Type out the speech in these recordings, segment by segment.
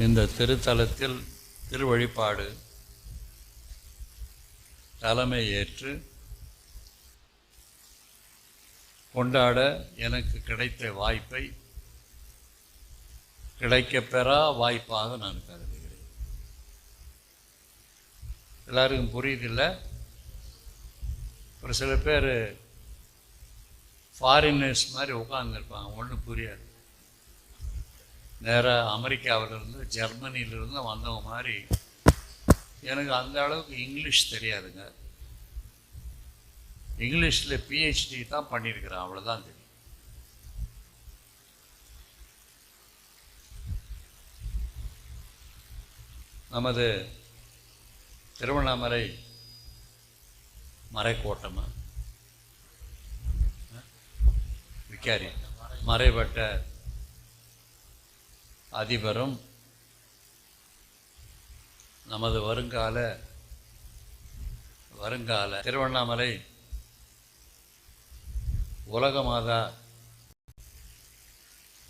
இந்த திருத்தலத்தில் திருவழிபாடு தலைமை ஏற்று கொண்டாட எனக்கு கிடைத்த வாய்ப்பை கிடைக்கப்பெறா வாய்ப்பாக நான் கருதுகிறேன். எல்லாருக்கும் புரியுதில்லை? ஒரு சில பேர் ஃபாரினர்ஸ் மாதிரி உட்காந்துருப்பாங்க ஒன்றும் புரியாது. நேராக அமெரிக்காவிலிருந்து ஜெர்மனியிலிருந்து வந்தவங்க மாதிரி எனக்கு அந்த அளவுக்கு இங்கிலீஷ் தெரியாதுங்க. இங்கிலீஷில் பிஹெச்டி தான் பண்ணியிருக்கிறேன் அவ்வளோதான் தெரியும். நமது திருவண்ணாமலை மறைக்கோட்டமாக விக்காரி மறைபட்ட அதிபரும் நமது வருங்கால வருங்கால திருவண்ணாமலை உலகமாதா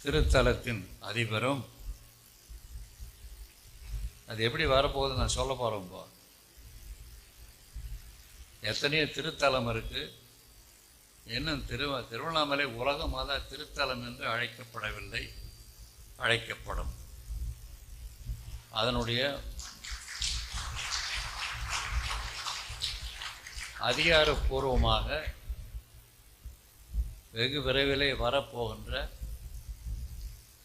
திருத்தலத்தின் அதிபரும். அது எப்படி வரப்போகுது நான் சொல்ல போகிறேன் எத்தனையோ திருத்தலம் இருக்குது இன்னும் திரு திருவண்ணாமலை உலக மாதா திருத்தலம் என்று அழைக்கப்படவில்லை. அழைக்கப்படும். அதனுடைய அதிகாரப்பூர்வமாக வெகு விரைவிலே வரப்போகின்ற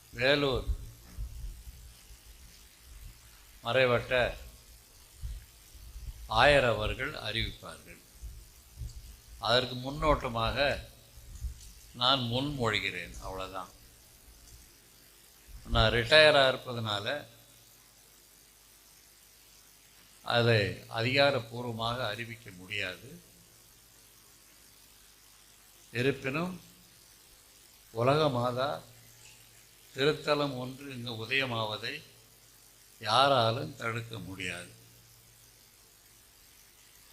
வேலூர் மறைவட்ட ஆயர் அவர்கள் அறிவிப்பார்கள். அதற்கு முன்னோட்டமாக நான் முன்மொழிகிறேன். அவ்வளோதான் நான் ரிட்டையராக இருப்பதனால அதை அதிகாரப்பூர்வமாக அறிவிக்க முடியாது. இருப்பினும் உலக மாதா திருத்தலம் ஒன்று இங்கு உதயமாவதை யாராலும் தடுக்க முடியாது.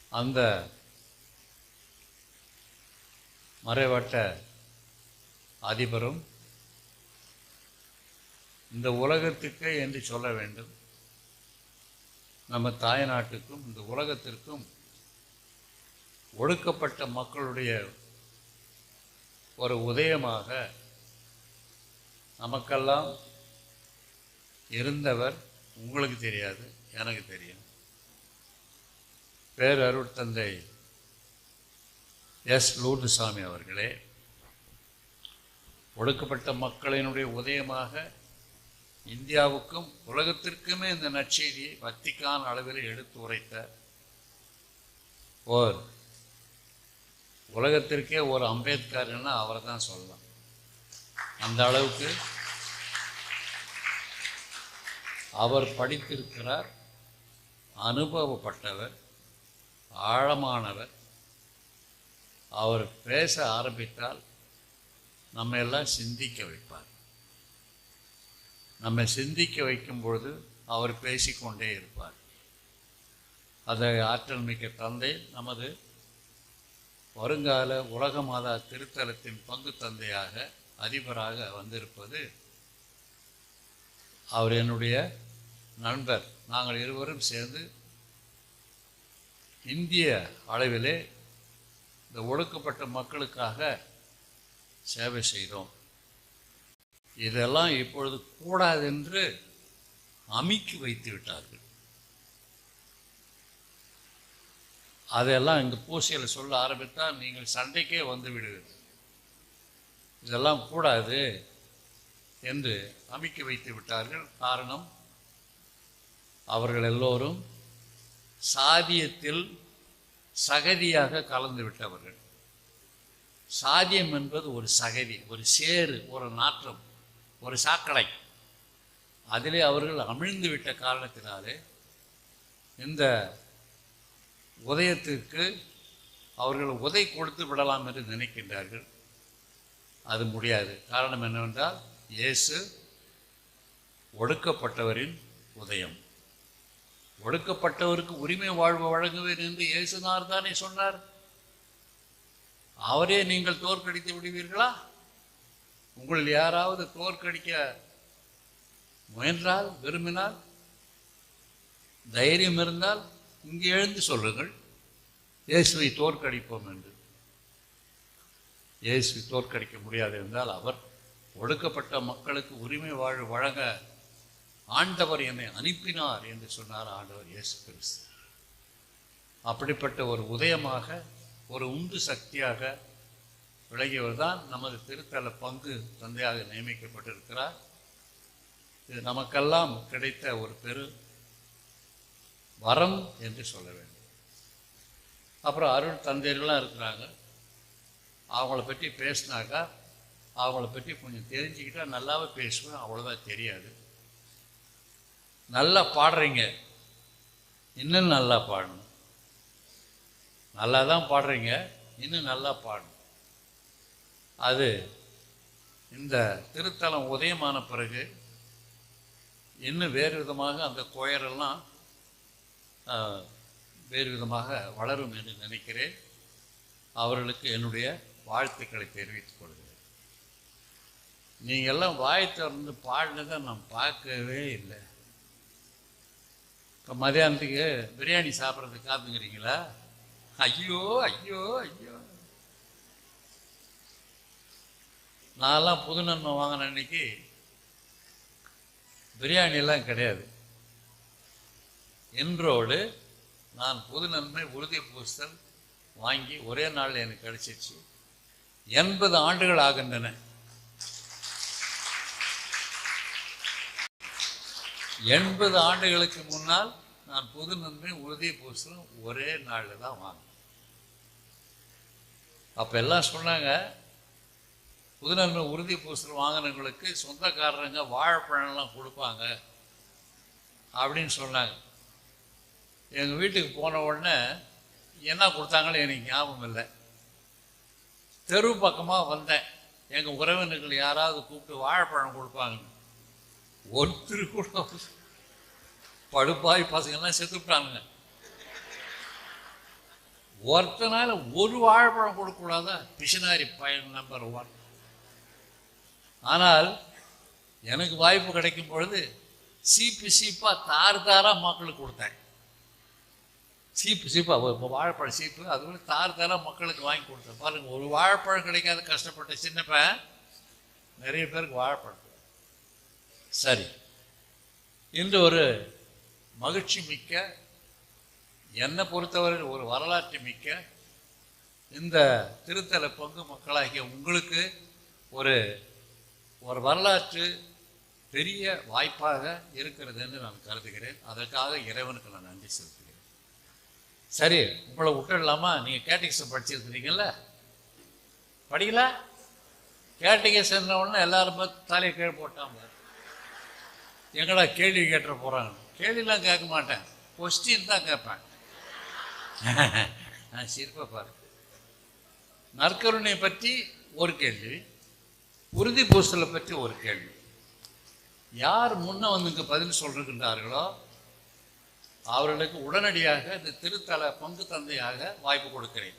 அந்த மறைவட்ட அதிபரும் இந்த உலகத்துக்கே என்று சொல்ல வேண்டும். நம்ம தாய்நாட்டுக்கும் இந்த உலகத்திற்கும் ஒடுக்கப்பட்ட மக்களுடைய ஒரு உதயமாக நமக்கெல்லாம் இருந்தவர் உங்களுக்கு தெரியாது எனக்கு தெரியும். பேரருள் தந்தை எஸ். லூர்துசாமி அவர்களே ஒடுக்கப்பட்ட மக்களினுடைய உதயமாக இந்தியாவுக்கும் உலகத்திற்குமே இந்த நற்செய்தியை வத்திக்கான அளவில் எடுத்து உரைத்த ஓர் உலகத்திற்கே ஒரு அம்பேத்கர்னா அவரை தான் சொல்லலாம். அந்த அளவுக்கு அவர் படித்திருக்கிறார் அனுபவப்பட்டவர் ஆழமானவர். அவர் பேச ஆரம்பித்தால் நம்ம எல்லாம் சிந்திக்க வைப்பார். நம்மை சிந்திக்க வைக்கும் பொழுது அவர் பேசிக்கொண்டே இருப்பார். அதை ஆற்றல் மிக்க தந்தை நமது வருங்கால உலக மாதா திருத்தலத்தின் பங்கு தந்தையாக அதிபராக வந்திருப்பது அவர் என்னுடைய நண்பர். நாங்கள் இருவரும் சேர்ந்து இந்திய அளவிலே இந்த ஒடுக்கப்பட்ட மக்களுக்காக சேவை செய்தோம். இதெல்லாம் இப்பொழுது கூடாது என்று அமுக்கி வைத்து விட்டார்கள். அதெல்லாம் இங்கே பூசையில் சொல்ல ஆரம்பித்தால் நீங்கள் சண்டைக்கே வந்து விடுவீர்கள். இதெல்லாம் கூடாது என்று அமைக்க வைத்து விட்டார்கள். காரணம் அவர்கள் எல்லோரும் சாதியத்தில் சகதியாக கலந்து விட்டவர்கள். சாதியம் என்பது ஒரு சகதி ஒரு சேறு ஒரு நாற்றம். ஒரு சாக்கடை. அதிலே அவர்கள் அமிழ்ந்து விட்ட காரணத்தினாலே இந்த உதயத்திற்கு அவர்கள் உதை கொடுத்து விடலாம் என்று நினைக்கின்றார்கள். அது முடியாது. காரணம் என்னவென்றால் இயேசு ஒடுக்கப்பட்டவரின் உதயம். ஒடுக்கப்பட்டவருக்கு உரிமை வாழ்வு வழங்குவேன் என்று இயேசுனார் தானே சொன்னார். அவரே நீங்கள் தோற்கடித்து விடுவீர்களா? உங்களில் யாராவது தோற்கடிக்க முயன்றால் விரும்பினால் தைரியம் இருந்தால் இங்கே எழுந்து சொல்லுங்கள். இயேசுவை தோற்கடிப்போம் என்று. இயேசுவை தோற்கடிக்க முடியாது என்றால் அவர் ஒடுக்கப்பட்ட மக்களுக்கு உரிமை வாழ் வழங்க ஆண்டவர் என்னை அனுப்பினார் என்று சொன்னார் ஆண்டவர் இயேசு கிறிஸ்து. அப்படிப்பட்ட ஒரு உதயமாக ஒரு உந்து சக்தியாக விளங்கியவர் தான் நமது திருத்தல பங்கு தந்தையாக நியமிக்கப்பட்டிருக்கிறார். இது நமக்கெல்லாம் கிடைத்த ஒரு பெரு வரம் என்று சொல்ல வேண்டும். அப்புறம் அருள் தந்தையர்களாக இருக்கிறாங்க. அவங்கள பற்றி பேசினாக்கா அவங்கள பற்றி கொஞ்சம் தெரிஞ்சுக்கிட்டா நல்லாவே பேசுவேன் அவ்வளோதான் தெரியாது. நல்லா பாடுறீங்க. இன்னும் நல்லா பாடணும். நல்லா தான் பாடுறீங்க. இன்னும் நல்லா பாடணும். அது இந்த திருத்தலம் உதயமான பிறகு இன்னும் வேறு விதமாக அந்த கோயரெல்லாம் ஆஹ், வேறு விதமாக வளரும் என்று நினைக்கிறேன். அவர்களுக்கு என்னுடைய வாழ்த்துக்களை தெரிவித்துக் கொள்கிறேன். நீங்கள் எல்லாம் வாய் திறந்து பாடினதை நான் பார்க்கவே இல்லை. இப்போ மதியானத்துக்கு பிரியாணி சாப்பிட்றதுக்கு காத்துங்கிறீங்களா ஐயோ ஐயோ ஐயோ. நான்லாம் புது நன்மை வாங்கின அன்னைக்கு பிரியாணியெல்லாம் கிடையாது. இன்றோடு நான் புது நன்மை உறுதி பூசல் வாங்கி ஒரே நாளில் எனக்கு கிடைச்சிச்சு எண்பது ஆண்டுகள் ஆகின்றன. எண்பது ஆண்டுகளுக்கு முன்னால் நான் புது நன்மை உறுதி பூசலும் ஒரே நாளில் தான் வாங்கினேன். அப்போ எல்லாம் சொன்னாங்க புது உறுதி பூசல் வாங்கினவங்களுக்கு சொந்தக்காரங்க வாழைப்பழம்லாம் கொடுப்பாங்க அப்படின்னு சொன்னாங்க. எங்கள் வீட்டுக்கு போன உடனே என்ன கொடுத்தாங்களோ எனக்கு ஞாபகம் இல்லை. தெரு பக்கமாக வந்தேன். எங்கள் உறவினர்கள் யாராவது கூப்பிட்டு வாழைப்பழம் கொடுப்பாங்க ஒருத்தர் கூட படுப்பாய் பசங்கெல்லாம் செத்துட்டானுங்க ஒருத்தனால ஒரு வாழைப்பழம் கொடுக்கக்கூடாதா? மிஷினரி பையன் நம்பர் ஒன். ஆனால் எனக்கு வாய்ப்பு கிடைக்கும் பொழுது சீப்பு சீப்பாக தார் தாராக மக்களுக்கு கொடுத்தேன். சீப்பு சீப்பாக இப்போ வாழைப்பழம் சீப்பு அது தார் தாராக மக்களுக்கு வாங்கி கொடுத்தேன். பாருங்கள் ஒரு வாழைப்பழம் கிடைக்காத கஷ்டப்பட்ட சின்னப்ப நிறைய பேருக்கு வாழைப்பழம் சரி இன்று ஒரு மகிழ்ச்சி மிக்க என்னை பொறுத்தவரை ஒரு வரலாற்று மிக்க இந்த திருத்தல பங்கு மக்களாகிய உங்களுக்கு ஒரு ஒரு வரலாற்று பெரிய வாய்ப்பாக இருக்கிறது என்று நான் கருதுகிறேன். அதற்காக இறைவனுக்கு நான் நன்றி செலுத்துகிறேன். சரி உங்களை விட்டுடலாமா நீங்கள் கேட்டகிசம் படிச்சிருக்கிறீங்கல்ல? படிக்கல? கேட்டகிசம் உடனே எல்லாரும் தலையை கீழே போட்டாங்க. எங்கடா கேள்வி கேட்டுற போகிறாங்க கேள்விலாம் கேட்க மாட்டேன். கொஸ்டின் தான் கேட்பேன். நான் சிரிப்பை பாரு நற்கருணை பற்றி ஒரு கேள்வி. உறுதி பூசலை பற்றி ஒரு கேள்வி. யார் முன்ன வந்து இங்கே பதில் சொல்கின்றார்களோ அவர்களுக்கு உடனடியாக இந்த திருத்தல பங்கு தந்தையாக வாய்ப்பு கொடுக்கிறேன்.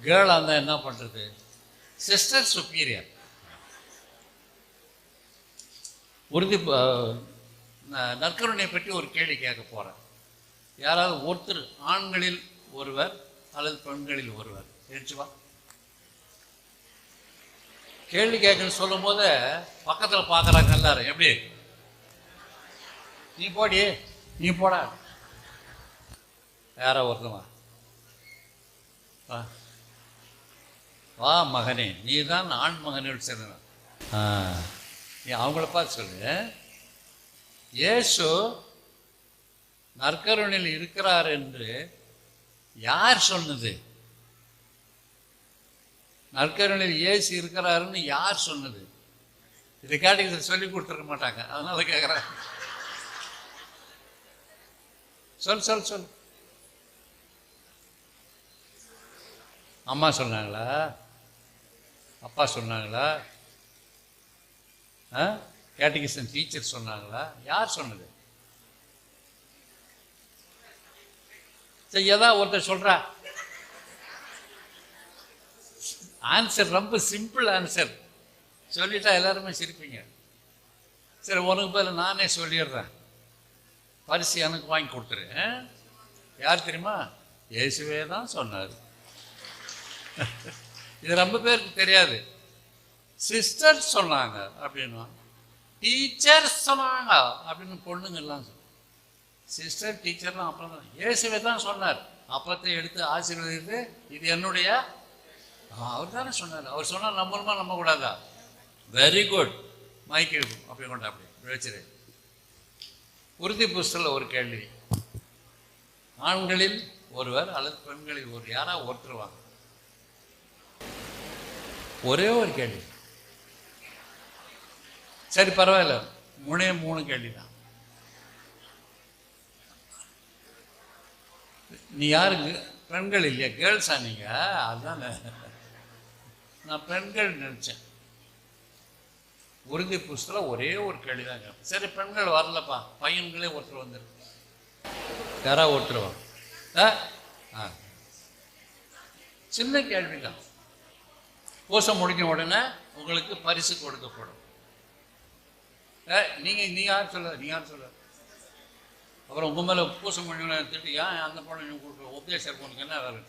கேர்ளாக இருந்தால் என்ன பண்ணுறது சிஸ்டர் சுப்பீரியர் உறுதி நற்கருணையை பற்றி ஒரு கேள்வி கேட்க போகிறேன் யாராவது ஒருத்தர் ஆண்களில் ஒருவர் அல்லது பெண்களில் ஒருவர். தெரிஞ்சுவா கேள்வி கேட்கணும்னு சொல்லும் போது பக்கத்தில் பார்க்குறாங்க எல்லாரும். எப்படி? நீ போடி நீ போடா. யாரோ ஒருத்தமா வா. வா மகனே நீ தான் ஆண் மகனோடு சேர்ந்தவன். நீ அவங்கள பார்த்து சொல்லு. இயேசு நற்கருணில் இருக்கிறார் என்று யார் சொன்னது? நற்கருணையில் இயேசு இருக்கிறாருன்னு யார் சொன்னது? இதை கேட்டு சொல்லி கொடுத்துருக்க மாட்டாங்க. அதனால கேட்குறேன் சொல் சொல் சொல். அம்மா சொன்னாங்களா? அப்பா சொன்னாங்களா? ஆ? கேட்டகிசன் டீச்சர் சொன்னாங்களா? யார் சொன்னது? சரி ஒருத்தர் சொல்கிறா ஆன்சர் ரொம்ப சிம்பிள் ஆன்சர் சொல்லிட்டா எல்லாருமே சிரிப்பீங்க. சரி உனக்கு பதில் நானே சொல்லிடுறேன். பரிசு எனக்கு வாங்கி கொடுத்துரு. ஆ? யார் தெரியுமா? இயேசுவே தான் சொன்னார். இது ரொம்ப பேருக்கு தெரியாது. சிஸ்டர் சொன்னாங்க அப்படின்னா. டீச்சர் சொன்னாங்க அப்படின்னு பொண்ணுங்கள்லாம் சொல்லுவாங்க சிஸ்டர் டீச்சர்லாம் அப்புறம் தான். இயேசுவே தான் சொன்னார். அப்பத்தை எடுத்து ஆசீர்வதித்து இது என்னுடைய அவர் தானே சொன்னார். அவர் சொன்னால் நம்பணுமா நம்ப கூடாதா? வெரி குட் மைக்கு அப்படி கொண்டா அப்படி வச்சிரு உறுதி புஸ்தலில் ஒரு கேள்வி. ஆண்களில் ஒருவர் அல்லது பெண்களில் ஒரு யாரா ஒருத்தருவாங்க ஒரே ஒரு கேள்வி. சரி பரவாயில்ல. மூணே மூணு கேள்வி தான் நீ யாருக்கு? பெண்கள் இல்லையா? கேர்ள்ஸா நீங்க? அதுதானே நான் பெண்கள் நினச்சேன். உறுதி புஸ்தகம் ஒரே ஒரு கேள்வி தான் கேட்பேன். சரி பெண்கள் வரலப்பா. பையன்களே ஒருத்தர் வந்துரு யாரா ஒருத்தர் ஆ? ஆ. சின்ன கேள்வி தான் பூசம் முடிஞ்ச உடனே உங்களுக்கு பரிசு கொடுக்கப்படும். ஏ நீங்கள் நீ யார் சொல்ல நீ யார் சொல்ல அப்புறம் உங்கள் மேலே பூசம் பண்ணி திட்டு ஏன் அந்த பொண்ணு நீங்கள் கொடுக்குற உபதேசம் பொண்ணுக்கு? என்ன வேலை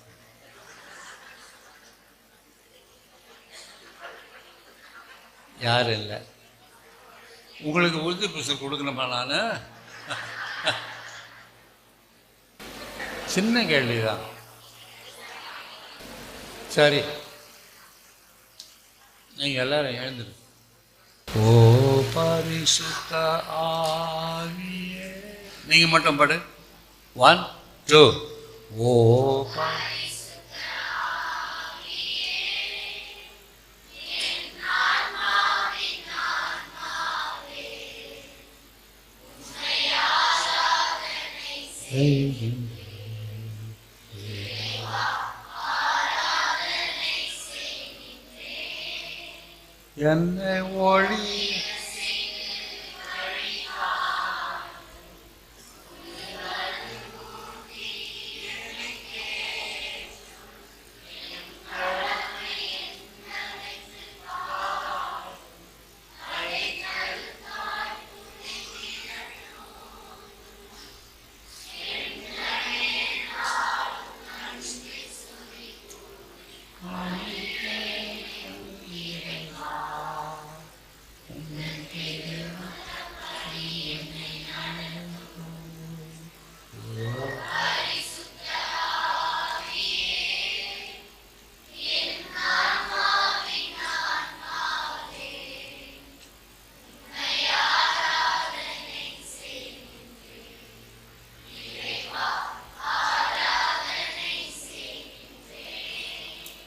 யாரும் இல்லை. உங்களுக்கு உறுதி பூசல் கொடுக்கணுமா நான்? சின்ன கேள்விதான். சரி. நீங்க எல்லாரும் எழுந்துரு. ஓ பரிசுத்த ஆவியே. நீங்க மட்டும் படு. ஒன் டூ ஓ பரி- என்னை ஒளி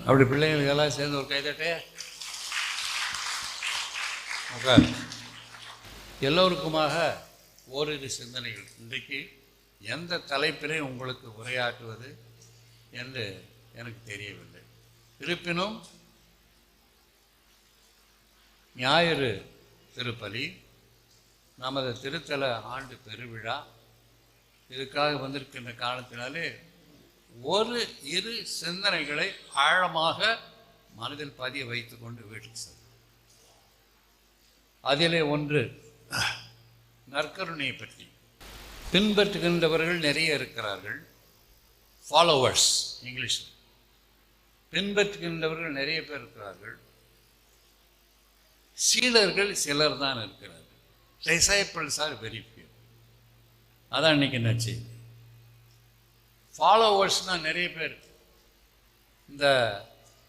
அப்படி பிள்ளைங்களுக்கு எல்லாம் சேர்ந்து ஒரு கைதட்டே. எல்லோருக்குமாக ஓரிரு சிந்தனைகள். இன்றைக்கு எந்த தலைப்பிலையும் உங்களுக்கு உரையாற்றுவது என்று எனக்கு தெரியவில்லை. இருப்பினும் ஞாயிறு திருப்பலி நமது திருத்தல ஆண்டு பெருவிழா இதுக்காக வந்திருக்கின்ற காரணத்தினாலே ஒரு இரு சிந்தனைகளை ஆழமாக மனதில் பதிய வைத்துக்கொண்டு வீட்டுக்கு செல்லும் அதிலே ஒன்று நற்கருணையை பற்றி. பின்பற்றுகின்றவர்கள் நிறைய இருக்கிறார்கள். ஃபாலோவர்ஸ் இங்கிலீஷில் பின்பற்றுகின்றவர்கள் நிறைய பேர் இருக்கிறார்கள். சீடர்கள் சிலர் தான் இருக்கிறார்கள். Disciples are very few. அதான் இன்னைக்கு என்ன செய்தி? ஃபாலோவர்ஸ்னால் நிறைய பேர். இந்த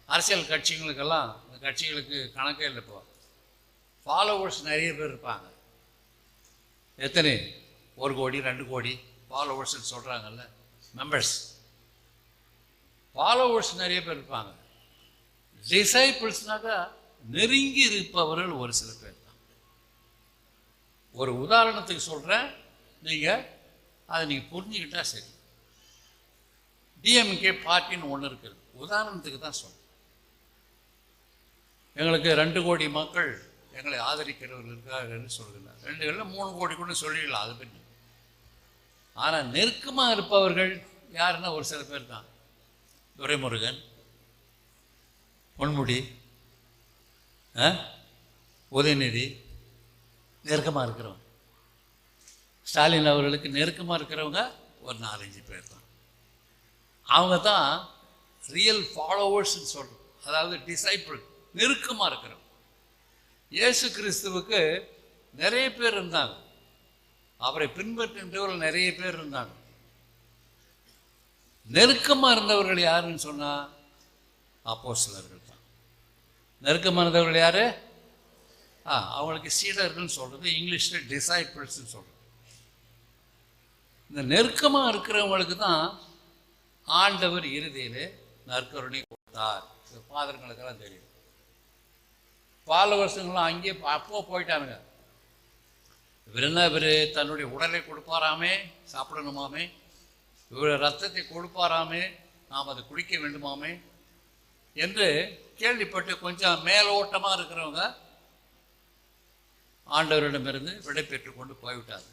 அரசியல் கட்சிகளுக்கெல்லாம் இந்த கட்சிகளுக்கு கணக்கே இல்லை இப்போ. ஃபாலோவர்ஸ் நிறைய பேர் இருப்பாங்க. எத்தனை? ஒரு கோடி ரெண்டு கோடி ஃபாலோவர்ஸ்னு சொல்கிறாங்கல்ல மெம்பர்ஸ் ஃபாலோவர்ஸ் நிறைய பேர் இருப்பாங்க. டிசைபிள்ஸ்னாக்கா நெருங்கி இருப்பவர்கள் ஒரு சில பேர் தான். ஒரு உதாரணத்துக்கு சொல்கிறேன் நீங்கள் அதை நீங்கள் புரிஞ்சுக்கிட்டால் சரி. டிஎம்கே பார்ட்டின்னு ஒன்று இருக்குது. உதாரணத்துக்கு தான் சொல்கிறேன் எங்களுக்கு ரெண்டு கோடி மக்கள் எங்களை ஆதரிக்கிறவர்கள் இருக்கார்கள் சொல்கிறார் ரெண்டு இல்லை மூணு கோடி கூட சொல்லிடலாம் அது பற்றி. ஆனால் நெருக்கமாக இருப்பவர்கள் யாருன்னா ஒரு சில பேர் தான். துரைமுருகன் பொன்முடி உதயநிதி நெருக்கமாக இருக்கிறவங்க. ஸ்டாலின் அவர்களுக்கு நெருக்கமாக இருக்கிறவங்க ஒரு நாலஞ்சு பேர் தான். அவங்க தான் ரியல் ஃபாலோவர்ஸ்னு சொல்கிறோம் அதாவது டிசைபிள் நெருக்கமாக இருக்கிறவங்க. இயேசு கிறிஸ்துவுக்கு நிறைய பேர் இருந்தாங்க. அவரை பின்பற்றுகின்றவர்கள் நிறைய பேர் இருந்தாங்க. நெருக்கமாக இருந்தவர்கள் யாருன்னு சொன்னால் அப்போ சிலர்கள் தான் நெருக்கமாக இருந்தவர்கள் யார்? ஆ அவங்களுக்கு சீடர்கள்னு சொல்கிறது இங்கிலீஷில் டிசைபிள்ஸ்ன்னு சொல்கிறது இந்த நெருக்கமாக இருக்கிறவங்களுக்கு தான் ஆண்டவர் இறுதியில் நற்கருணை கொடுத்தார். இது ஃபாதருங்களுக்கெல்லாம் தெரியும். வருஷங்களும் அங்கேயே அப்போ போயிட்டானுங்க. இவர் என்ன இவர் தன்னுடைய உடலை கொடுப்பாராமே சாப்பிடணுமாமே இவர் ரத்தத்தை கொடுப்பாராமே நாம் அதை குடிக்க வேண்டுமாமே என்று கேள்விப்பட்டு கொஞ்சம் மேலோட்டமாக இருக்கிறவங்க ஆண்டவரிடமிருந்து விடை பெற்று கொண்டு போய்விட்டார்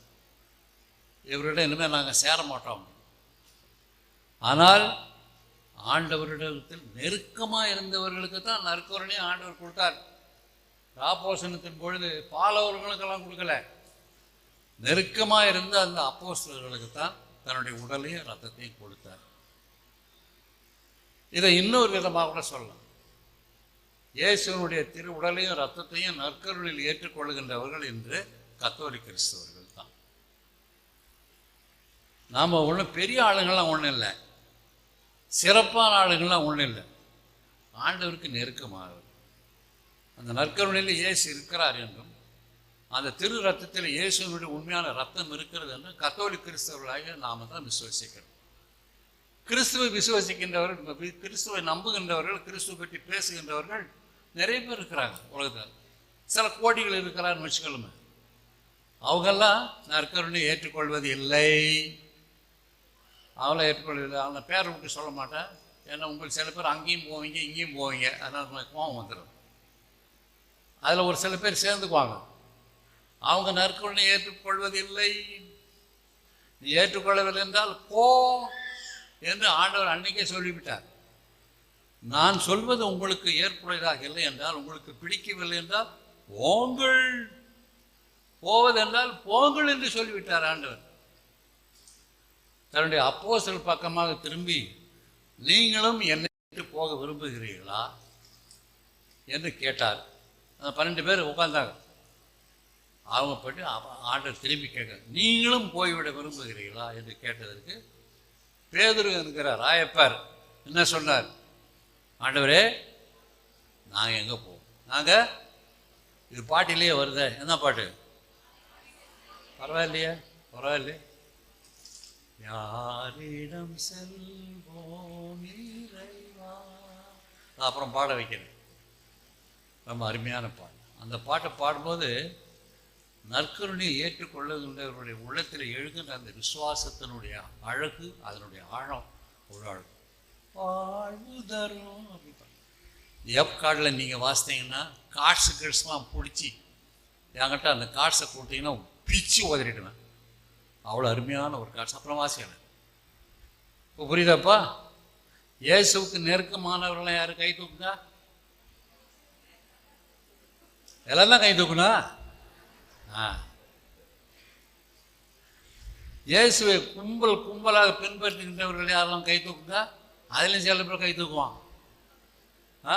இவரிடம் இனிமேல் நாங்கள் சேர மாட்டோம். ஆனால் ஆண்டவரிடத்தில் நெருக்கமாக இருந்தவர்களுக்கு தான் நற்கருணையும் ஆண்டவர் கொடுத்தார். ராப்போசனத்தின் பொழுது பாலவர்களுக்கெல்லாம் கொடுக்கல. நெருக்கமாக இருந்த அந்த அப்போஸ்தலர்களுக்கு தான் தன்னுடைய உடலையும் ரத்தத்தையும் கொடுத்தார். இதை இன்னொரு விதமாக கூட சொல்லலாம். இயேசுவனுடைய திரு உடலையும் ரத்தத்தையும் நற்கருளில் ஏற்றுக்கொள்கின்றவர்கள் என்று கத்தோலிக்க கிறிஸ்தவர்கள் தான். நாம் ஒன்றும் பெரிய ஆளுங்கள்லாம் ஒன்றும் இல்லை. சிறப்பான ஆளுங்கள்லாம் ஒன்றும் இல்லை. ஆண்டவருக்கு நெருக்கமாக. அந்த நற்கருணையில் இயேசு இருக்கிறார் என்றும் அந்த திரு ரத்தத்தில் இயேசுனுடைய உண்மையான ரத்தம் இருக்கிறது என்று கத்தோலிக்க கிறிஸ்தவர்களாக நாம் தான் விசுவசிக்கிறோம். கிறிஸ்துவை விசுவசிக்கின்றவர்கள் கிறிஸ்துவை நம்புகின்றவர்கள் கிறிஸ்துவ பற்றி பேசுகின்றவர்கள் நிறைய பேர் இருக்கிறாங்க உலகத்தில். சில கோடிகள் இருக்கிறான்னு வச்சுக்கலுமே அவங்கெல்லாம் நற்கருணை ஏற்றுக்கொள்வது இல்லை அவளை ஏற்றுக்கொள்வதில்லை அவளை பேரை விட்டு சொல்ல மாட்டேன். ஏன்னா உங்களுக்கு சில பேர் அங்கேயும் போவீங்க இங்கேயும் போவீங்க. அதனால் நம்ம கோவம் வந்துடும் அதில் ஒரு சில பேர் சேர்ந்துக்குவாங்க. அவங்க நற்கொள்ளை ஏற்றுக்கொள்வதில்லை. நீ ஏற்றுக்கொள்ளவில்லை என்றால் போ என்று ஆண்டவர் அன்னைக்கே சொல்லிவிட்டார். நான் சொல்வது உங்களுக்கு ஏற்புடையதாக இல்லை என்றால் உங்களுக்கு பிடிக்கவில்லை என்றால் போங்கள். போவதென்றால் போங்கள் என்று சொல்லிவிட்டார் ஆண்டவர். தன்னுடைய அப்போசல் பக்கமாக திரும்பி நீங்களும் என்னை விட்டு போக விரும்புகிறீர்களா? என்று கேட்டார். அந்த பன்னெண்டு பேர் உட்காந்தாங்க அவங்க போட்டு அவ- திரும்பி கேட்க நீங்களும் போய்விட விரும்புகிறீர்களா? என்று கேட்டதற்கு பேதுரு என்கிற ராயப்பர் என்ன சொன்னார்? ஆண்டவரே நாங்கள் எங்கே போவோம்? நாங்கள் இது பாட்டிலேயே வருதே. என்ன பாட்டு? பரவாயில்லையே பரவாயில்லையே. யாரிடம் செல்வோம் இறைவா? அப்புறம் பாட வைக்கிறேன் ரொம்ப அருமையான பாட்டு. அந்த பாட்டை பாடும்போது நற்கருணையை ஏற்றுக்கொள்ளுகின்றவருடைய உள்ளத்தில் எழுகின்ற அந்த விசுவாசத்தினுடைய அழகு அதனுடைய ஆழம் ஒரு அழகு வாழ்வு தரும் எப் கார்டில் நீங்கள் வாசித்தீங்கன்னா கார்ட்ஸு கிட்ஸ்லாம் பிடிச்சி என்கிட்ட அந்த கார்ட்ஸை கொடுத்தீங்கன்னா பிச்சு உதறிடுவேன். அவ்வளோ அருமையான ஒரு காட்சி. அப்புறம் வாசிக்கலை இப்போ புரியுதாப்பா? இயேசுவுக்கு நெருக்கமானவர்களாம் யார்? கை தூக்குதா? எல்லாம் தான் கை தூக்கணும் ஆ. இயேசுவை கும்பல் கும்பலாக பின்பற்றுகின்றவர்கள் யாரெல்லாம் கை தூக்குதா? அதுலேயும் சில பேர் கை தூக்குவான். ஆ?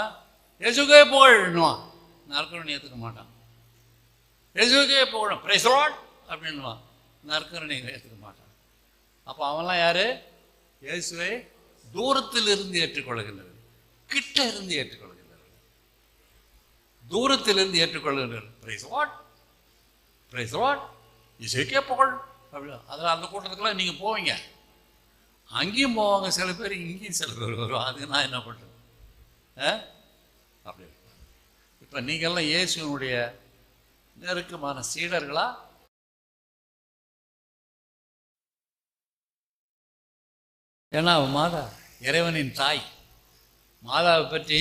இயேசுக்கே புகழ்னுவான் நற்கருணை ஏற்றுக்க மாட்டான். இயேசுக்கே புகழும் பிரைசோட் அப்படின்னுவான். நற்கருணை ஏற்றுக்க மாட்டான். அப்போ அவன்லாம் யாரு? இயேசுவை தூரத்தில் இருந்து ஏற்றுக்கொள்கின்றவர். கிட்ட இருந்து ஏற்றுக்கொள்கின்றவர். தூரத்திலிருந்து ஏற்றுக்கொள்கின்றவர். பிரைஸ் வாட் பிரைஸ் வாட் இசைக்கே புகழ் அப்படி. அதில் அந்த கூட்டத்துக்குலாம் நீங்கள் போவீங்க. அங்கேயும் போவாங்க சில பேர் இங்கேயும் சில பேர் வருவாங்க. அதுக்கு நான் என்ன பண்ணுறேன் அப்படி. இப்போ நீங்கள்லாம் இயேசுனுடைய நெருக்கமான சீடர்களா? ஏன்னா மாதா இறைவனின் தாய். மாதாவை பற்றி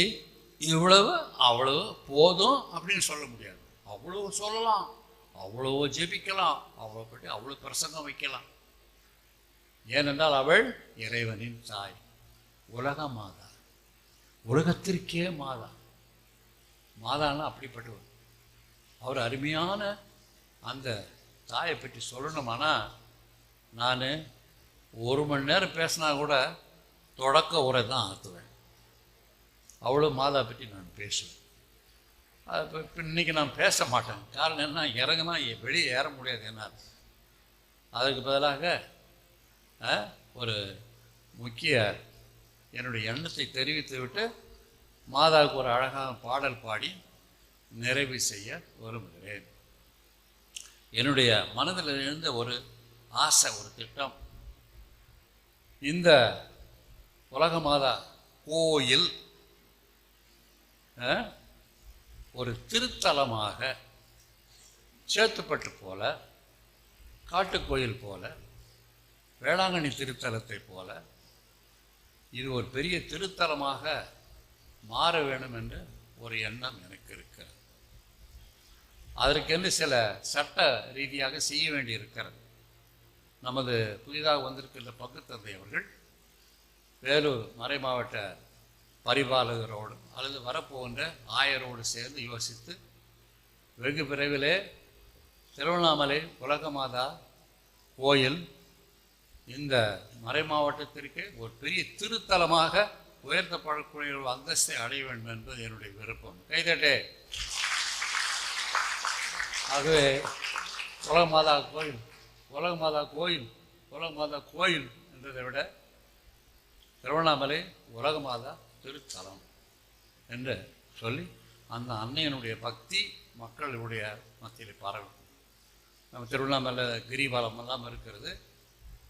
இவ்வளவு அவ்வளவு போதும் அப்படின்னு சொல்ல முடியாது. அவ்வளவு சொல்லலாம் அவ்வளவு ஜெபிக்கலாம் அவளை பற்றி அவ்வளோ பிரசங்கம் வைக்கலாம். ஏனென்றால் அவள் இறைவனின் தாய். உலக மாதா. உலகத்திற்கே மாதா. மாதான்னா அப்படிப்பட்டவர் அவர் அருமையான அந்த தாயை பற்றி சொல்லணுமானா நான் ஒரு மணி நேரம் பேசினா கூட தொடக்க உரை தான் ஆற்றுவேன் அவ்வளோ மாதா பற்றி நான் பேசுவேன். அது இப்போ இன்றைக்கி நான் பேச மாட்டேன். காரணம் என்ன இறங்குனா வெளியே ஏற முடியாது என்ன அதுக்கு பதிலாக ஒரு முக்கிய என்னுடைய எண்ணத்தை தெரிவித்து விட்டு மாதாவுக்கு ஒரு அழகான பாடல் பாடி நிறைவு செய்ய விரும்புகிறேன். என்னுடைய மனதில் இருந்த ஒரு ஆசை ஒரு திட்டம் இந்த உலக மாதா கோயில் ஆ, ஒரு திருத்தலமாக சேத்துப்பட்டு போல காட்டுக்கோயில் போல வேளாங்கண்ணி திருத்தலத்தை போல இது ஒரு பெரிய திருத்தலமாக மாற வேண்டும் என்று ஒரு எண்ணம் எனக்கு இருக்கிறது. அதற்கென்று சில சட்ட ரீதியாக செய்ய வேண்டி இருக்கிறது நமது புதிதாக வந்திருக்கின்ற பங்குத்தந்தை அவர்கள் வேலூர் மறை மாவட்ட பரிபாலகரோடு அல்லது வரப்போகின்ற ஆயரோடு சேர்ந்து யோசித்து வெகு விரைவிலே திருவண்ணாமலை உலகமாதா கோயில் இந்த மறை மாவட்டத்திற்கு ஒரு பெரிய திருத்தலமாக உயர்த்தப்படக்கூடிய ஒரு அந்தஸ்தை அடைய வேண்டும் என்பது என்னுடைய விருப்பம். கைதட்டே. ஆகவே உலகமாதா கோயில் உலக மாதா கோயில் உலக மாதா கோயில் என்றதை விட திருவண்ணாமலை உலக மாதா திருத்தலம் என்று சொல்லி அந்த அன்னையனுடைய பக்தி மக்களுடைய மத்தியில் பரவும். நம்ம திருவண்ணாமலை கிரிபாலம் எல்லாம் இருக்கிறது.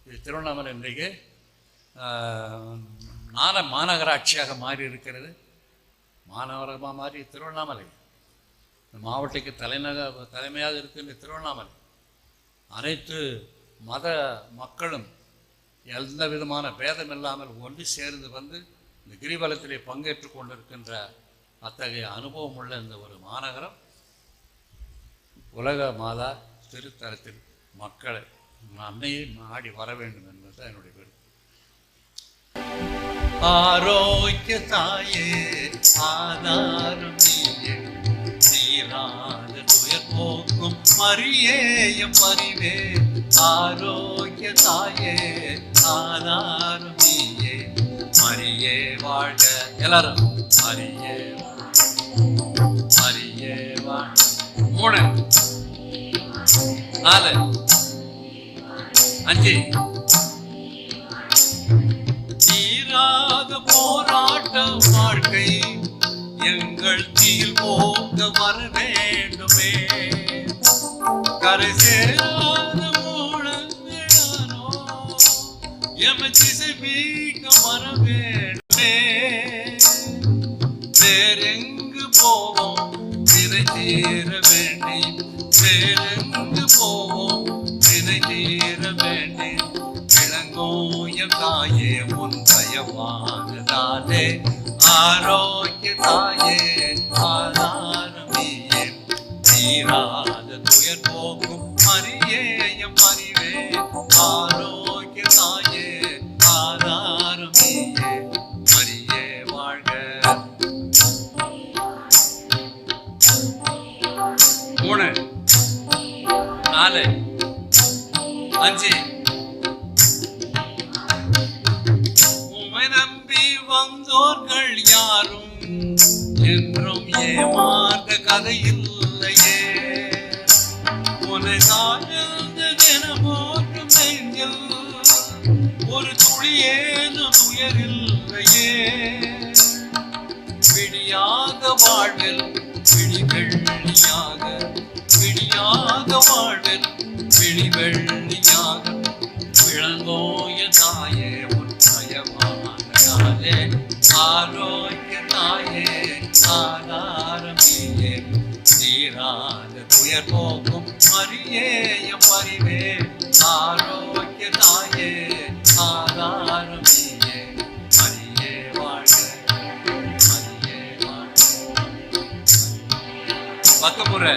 இது திருவண்ணாமலை இன்றைக்கு நான மாநகராட்சியாக மாறி இருக்கிறது. மாநகரமாக மாறி திருவண்ணாமலை. இந்த மாவட்டத்துக்கு தலைநகர் தலைமையாக இருக்கின்ற திருவண்ணாமலை. அனைத்து மத மக்களும் எந்த விதமான பேதம் இல்லாமல் ஒன்று சேர்ந்து வந்து இந்த கிரிவலத்திலே பங்கேற்று கொண்டிருக்கின்ற அத்தகைய அனுபவம் உள்ள இந்த ஒரு மாநகரம் உலக மாதா திருத்தலத்தில் மக்களை அன்னையை நாடி வர வேண்டும் என்பது என்னுடைய விருப்பம் ஆரோக்கிய தாயே ஆதாரம் நீயே போக்கும் மரியேயம் பரிவே ஆரோக்கிய தாயே ஆதாரம் நீயே. மரியே வாழ்க. எல்லாரும் மரியே மரியே வாழ்க. மூணு நாலு அஞ்சு. தீராத போராட்ட வாழ்க்கை எங்கள் தீயில் போக்க வர வேண்டுமே. கரை சேராத மூலங்களானோ எம திசை வீக்க வர வேண்டுமே. வேறெங்கு போவோம்? திரை தீர வேண்டி வேறெங்கு போவோம்? திரை தீர வேண்டி இளங்கோய தாயே உன் தயவானதாலே. ஆரோக்கிய தாயே ஆதாரமியே தீராத துயர் போக்கும் மரியேயம் அறிவே. ஆரோக்கிய தாயே ஆதாரமியே மரியே வாழ்க. மூணு நாலு அஞ்சு. உமை நம்பி யாரும் என்றும் ஏமாந்த கதை இல்லையே உனை சார்ந்த நெஞ்சில் ஒரு துளியேனும் துயரில்லையே விடியாக வாழ்வில் விழிவெள்ளியாக விடியாக வாழ்வில் விழிவெள்ளியாக விளங்கோய தாயே உன் பயமானே காலே. ஆரோ ஆதாரமே தீராத துயர் போக்கும் மரியேயம் அறிவே ஆரோக்கிய தாயே ஆதாரமியே மரியே வாழ மரியே வாழ பக்கமுறை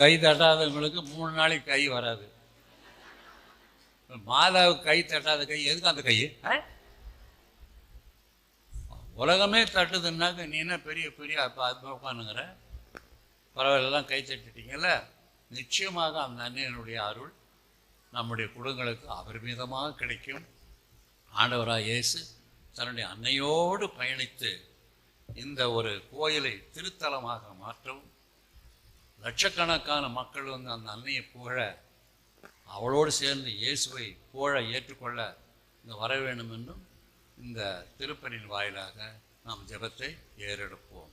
கை தட்டாதவங்களுக்கு மூணு நாளைக்கு கை வராது. மாதாவுக்கு கை தட்டாத கை எதுக்கு அந்த கை உலகமே தட்டுதுன்னாக்க நீ என்ன பெரிய பெரிய அப்போ அது உட்காந்துங்கிற பரவாயில்லாம் கை தட்டிட்டீங்கல்ல? நிச்சயமாக அந்த அன்னையனுடைய அருள் நம்முடைய குடும்பங்களுக்கு அபரிமிதமாக கிடைக்கும். ஆண்டவராக இயேசு தன்னுடைய அன்னையோடு பயணித்து இந்த ஒரு கோயிலை திருத்தலமாக மாற்றவும் லட்சக்கணக்கான மக்கள் வந்து அந்த அன்னையை புகழ அவளோடு சேர்ந்து இயேசுவை புகழ ஏற்றுக்கொள்ள இங்கே வர வேண்டும் என்றும் இந்த திருப்பலின் வாயிலாக நாம் ஜெபத்தை ஏறெடுப்போம்.